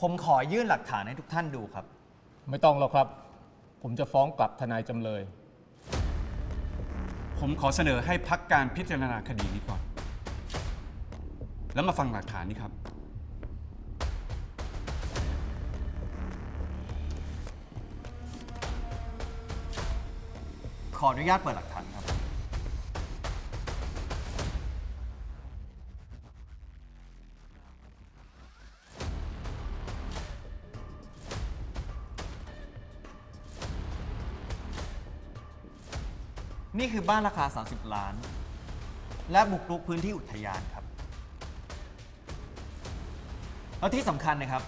ผมขอยื่นหลักฐานให้ทุกท่านดูครับ ไม่ต้องหรอกครับ ผมจะฟ้องกลับทนายจำเลย ผมขอเสนอให้พักการพิจารณาคดีนี้ก่อน แล้วมาฟังหลักฐานนี้ครับ ขออนุญาตเปิดหลัก นี่คือบ้านราคา 30 ล้าน และบุกรุกพื้นที่อุทยานครับ แล้วที่สำคัญนะครับ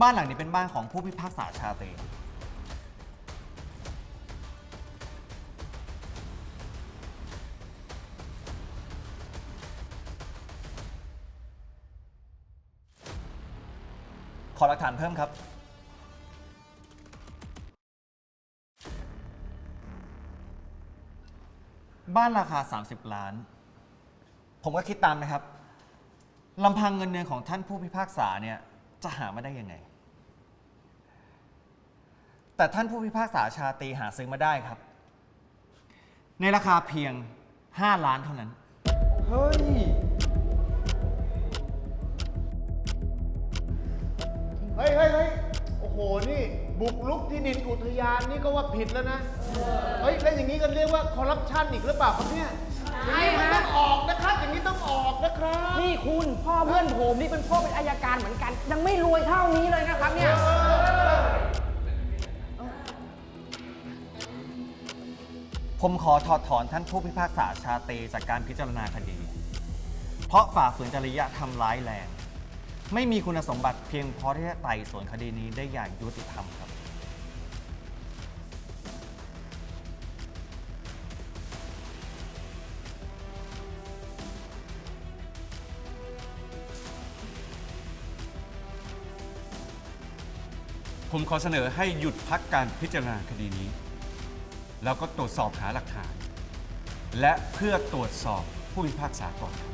บ้านหลังนี้เป็นบ้านของผู้พิพากษาชาเตขอหลักฐานเพิ่มครับ บ้านราคา 30 ล้าน ผมก็คิดตามนะครับลำพังเงินเดือนของท่านผู้พิพากษาเนี่ยจะหามาได้ยังไง แต่ท่านผู้พิพากษาชาตรีหาซื้อมาได้ครับ ในราคาเพียง 5 ล้านเท่านั้น เฮ้ย เฮ้ยเฮ้ยเฮ้ย หนี่บุกลุกที่ดินอุทยานนี่ก็ว่าผิดแล้วนะ เฮ้ยแล้วอย่างนี้กันเรียกว่าคอร์รัปชันอีกหรือเปล่าครับเนี่ยอย่างนี้มันต้องออกนะครับ อย่างนี้ต้องออกนะครับ นี่คุณพ่อเพื่อนผมนี่เป็นพ่อเป็นอายการเหมือนกัน ยังไม่รวยเท่านี้เลยนะครับเนี่ย ผมขอถอดถอนท่านผู้พิพากษาชาเตจากการพิจารณาคดี เพราะฝ่าฝืนจริยธรรมร้ายแรง ไม่มีคุณสมบัติเพียงพอที่จะไต่สวนคดีนี้ได้อย่างยุติธรรมครับ ผมขอเสนอให้หยุดพักการพิจารณาคดีนี้ แล้วก็ตรวจสอบหาหลักฐาน และเพื่อตรวจสอบผู้พิพากษาก่อนครับ